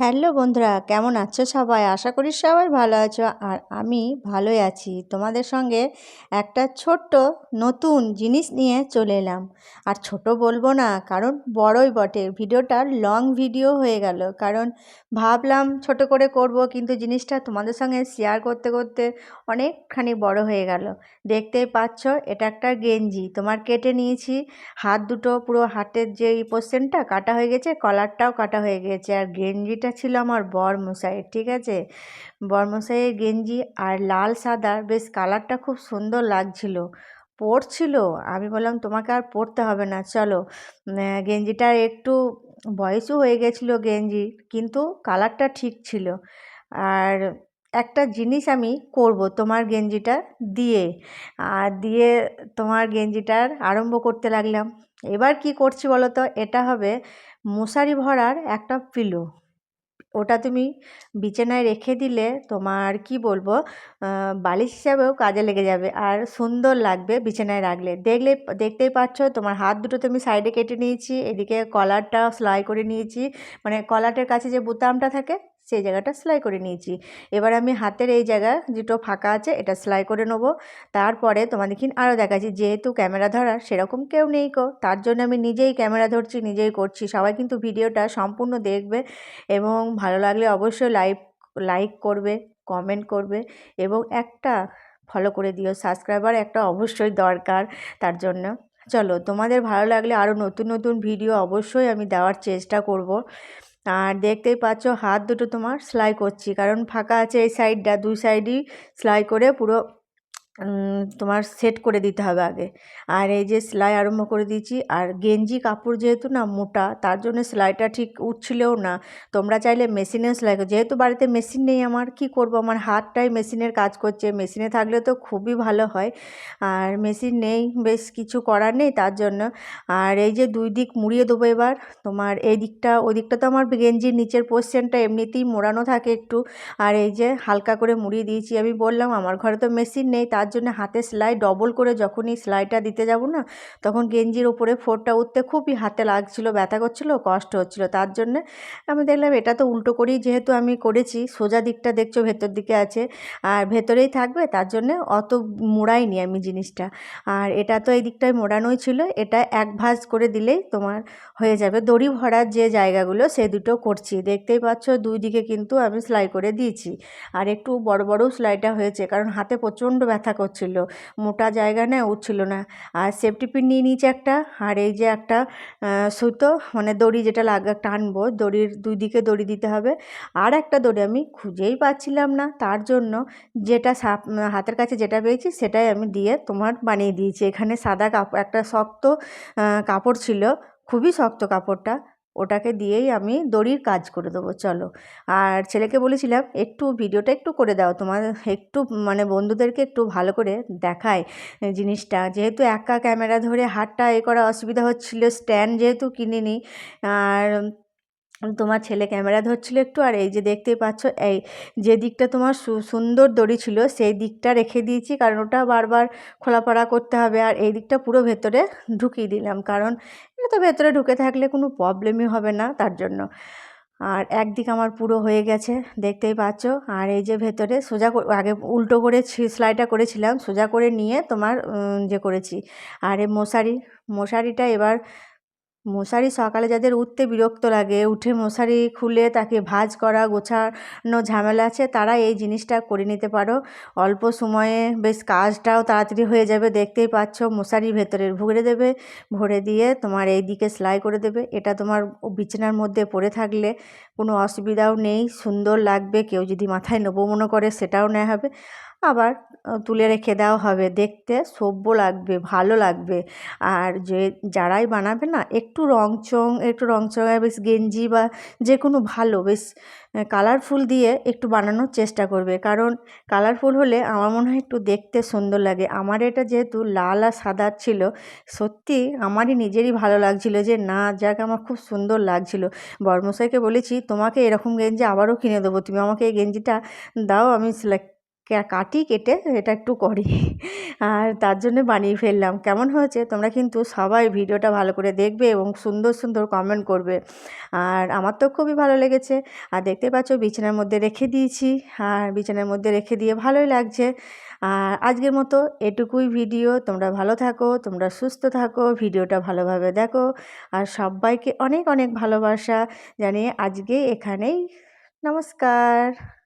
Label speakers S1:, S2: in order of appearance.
S1: Hello বন্ধুরা, কেমন আছো সবাই? আশা করি সবাই ভালো আছো। আর আমি ভালোই আছি। তোমাদের সঙ্গে একটা ছোট্ট নতুন জিনিস নিয়ে চলে এলাম। আর ছোট বলব না, কারণ বড়ই বটে। ভিডিওটা লং ভিডিও হয়ে গেল। কারণ ভাবলাম ছোট করে করব, কিন্তু জিনিসটা তোমাদের সঙ্গে শেয়ার করতে করতে অনেকখানি বড় হয়ে গেল। দেখতেই পাচ্ছ, এটা একটা গেঞ্জি। তোমার কেটে নিয়েছি। হাত দুটো পুরো হাতের যে পোর্শনটা কাটা হয়ে গেছে, কলারটাও কাটা হয়ে গেছে। আর গেঞ্জিটা ছিল আমার বর মশাইয়ের ঠিক আছে? বর মশাইয়ের গেঞ্জি আর লাল সাদা, বেশ কালারটা খুব সুন্দর লাগছিল। পরছিল। আমি বললাম, তোমাকে আর পরতে হবে না, চলো। গেঞ্জিটা একটু বয়সও হয়ে গেছিল গেঞ্জি কিন্তু কালারটা ঠিক ছিল। আর একটা জিনিস আমি করব তোমার গেঞ্জিটা দিয়ে। আর দিয়ে তোমার গেঞ্জিটার আরম্ভ করতে লাগলাম। এবার কি করছি বলো তো এটা হবে মশারি ভরার একটা পিলো ওটা তুমি বিছানায় রেখে দিলে তোমার কি বলব? বালিশ হিসাবেও কাজে লেগে যাবে। আর সুন্দর লাগবে বিছানায় রাখলে। দেখলে, দেখতেই পাচ্ছ তোমার হাত দুটো তুমি সাইডে কেটে নিয়েছি। এদিকে কলারটা সেলাই করে নিয়েছি। মানে কলারটার কাছে যে বোতামটা থাকে সেই জায়গাটা সেলাই করে নিয়েছি। এবার আমি হাতের এই জায়গা যেটা ফাঁকা আছে, এটা সেলাই করে নেব। তারপরে তোমাদেরকে আরও দেখাচ্ছি, যেহেতু ক্যামেরা ধরার সেরকম কেউ নেই কো তার জন্য আমি নিজেই ক্যামেরা ধরছি, নিজেই করছি। সবাই কিন্তু ভিডিওটা সম্পূর্ণ দেখবে এবং ভালো লাগলে অবশ্যই লাইক লাইক করবে, কমেন্ট করবে এবং একটা ফলো করে দিও। সাবস্ক্রাইবার একটা অবশ্যই দরকার তার জন্য। চলো, তোমাদের ভালো লাগলে আরও নতুন নতুন ভিডিও অবশ্যই আমি দেওয়ার চেষ্টা করব। আর দেখতেই পাচ্ছ হাত দুটো তোমার সেলাই করছি। কারণ ফাঁকা আছে এই সাইডটা দুই সাইডই সেলাই করে পুরো তোমার সেট করে দিতে হবে আগে। আর এই যে সেলাই আরম্ভ করে দিয়েছি, আর গেঞ্জি কাপড় যেহেতু না মোটা, তার জন্য সেলাইটা ঠিক উঠছিলেও না। তোমরা চাইলে মেশিনেও সেলাই করো, যেহেতু বাড়িতে মেশিন নেই আমার, কি করব? আমার হাতটাই মেশিনের কাজ করছে। মেশিনে থাকলে তো খুবই ভালো হয়। আর মেশিন নেই, বেশ কিছু করার নেই তার জন্য। আর এই যে দুই দিক মুড়িয়ে দেবো এবার। তোমার এই দিকটা, ওই দিকটা তো আমার গেঞ্জির নিচের পোর্শনটা এমনিতেই মোড়ানো থাকে একটু। আর এই যে হালকা করে মুড়িয়ে দিয়েছি, আমি বললাম আমার ঘরে তো মেশিন নেই, তার জন্য হাতে সেলাই ডবল করে যখনই সেলাইটা দিতে যাব না, তখন গেঞ্জির উপরে ফোরটা উঠতে খুবই হাতে লাগছিল, ব্যথা করছিল, কষ্ট হচ্ছিল। তার জন্য আমি দেখলাম এটা তো উল্টো করেই যেহেতু আমি করেছি, সোজা দিকটা দেখছ, ভেতর দিকে আছে। আর ভেতরেই থাকবে, তার জন্য অত মোড়াইনি আমি জিনিসটা। আর এটা তো এই দিকটায় মোড়ানোই ছিল, এটা এক ভাঁজ করে দিলেই তোমার হয়ে যাবে। দড়ি ভরার যে জায়গাগুলো, সে দুটো করছি। দেখতেই পাচ্ছ, দুই দিকে কিন্তু আমি সেলাই করে দিয়েছি। আর একটু বড় বড়ও সেলাইটা হয়েছে, কারণ হাতে প্রচণ্ড ব্যথা করছিল, মোটা জায়গা না উঠছিল না। আর সেফটি পিন নিয়ে নিয়েছি একটা, আর এই যে একটা সুতো মানে দড়ি যেটা লাগা, টানবো, দড়ির দুই দিকে দড়ি দিতে হবে। আর একটা দড়ি আমি খুঁজেই পাচ্ছিলাম না। তার জন্য যেটা হাতের কাছে যেটা পেয়েছি, সেটাই আমি দিয়ে তোমার বানিয়ে দিয়েছি। এখানে সাদা কাপড় একটা শক্ত কাপড় ছিল, খুবই শক্ত কাপড়টা। ওটাকে দিয়েই আমি দড়ির কাজ করে দেবো, চলো। আর ছেলেকে বলেছিলাম, একটু ভিডিওটা একটু করে দাও, তোমার একটু মানে বন্ধুদেরকে একটু ভালো করে দেখায় জিনিসটা। যেহেতু একা ক্যামেরা ধরে হাতটা এ করা অসুবিধা হচ্ছিল, স্ট্যান্ড যেহেতু কিনিনি, আর তোমার ছেলে ক্যামেরা ধরছিল একটু, আর এই যে দেখতেই পাচ্ছ, এই যে দিকটা তোমার সুন্দর দড়ি ছিল, সেই দিকটা রেখে দিয়েছি, কারণ ওটা বারবার খোলাপড়া করতে হবে, আর এই দিকটা পুরো ভেতরে ঢুকিয়ে দিলাম, কারণ এটা তো ভেতরে ঢুকে থাকলে কোনো প্রবলেমই হবে না তার জন্য। আর একদিক আমার পুরো হয়ে গেছে, দেখতেই পাচ্ছ, আর এই যে ভেতরে সোজা আগে উল্টো করে সেলাইটা করেছিলাম, সোজা করে নিয়ে তোমার যে করেছি, আর এই মশারি, মশারিটা এবার মশারি সকালে যাদের উঠতে বিরক্ত লাগে, উঠে মশারি খুলে তাকে ভাঁজ করা, গোছানো ঝামেলা আছে, তারা এই জিনিসটা করে নিতে পারো। অল্প সময়ে বেশ কাজটাও তাড়াতাড়ি হয়ে যাবে, দেখতেই পাচ্ছ মশারি ভেতরে ভরে দেবে, ভরে দিয়ে তোমার এই দিকে সেলাই করে দেবে। এটা তোমার বিছানার মধ্যে পড়ে থাকলে কোনো অসুবিধাও নেই, সুন্দর লাগবে, কেউ যদি মাথায় নেব মনে করে সেটাও নেওয়া হবে। আবার তুলে রেখে দেওয়া হবে। দেখতে সভ্য লাগবে, ভালো লাগবে। আর যে, যারাই বানাবে না, একটু রং চং, একটু রং চঙায়, বেশ গেঞ্জি বা যে কোনো ভালো, বেশ কালারফুল দিয়ে একটু বানানোর চেষ্টা করবে। কারণ কালারফুল হলে আমার মনে হয় একটু দেখতে সুন্দর লাগে। আমার এটা যেহেতু লাল আর সাদা ছিল, সত্যি আমারই নিজেরই ভালো লাগছিল যে, না, যাক, আমার খুব সুন্দর লাগছিল। বর্মশাইকে বলেছি, তোমাকে এরকম গেঞ্জি আবারও কিনে দেবো। তুমি আমাকে এই গেঞ্জিটা দাও, আমি সিলেক্ট কাটি কেটে এটা একটু করি। আর তার জন্য বানিয়ে ফেললাম। কেমন হয়েছে? তোমরা কিন্তু সবাই ভিডিওটা ভালো করে দেখবে এবং সুন্দর সুন্দর কমেন্ট করবে। আর আমার তো খুবই ভালো লেগেছে। আর দেখতে পাচ্ছ বিছানার মধ্যে রেখে দিয়েছি। আর বিছানার মধ্যে রেখে দিয়ে ভালোই লাগছে। আর আজকের মতো এটুকুই ভিডিও। তোমরা ভালো থাকো, তোমরা সুস্থ থাকো, ভিডিওটা ভালোভাবে দেখো। আর সবাইকে অনেক অনেক ভালোবাসা। জানিয়ে আজকে এখানেই নমস্কার।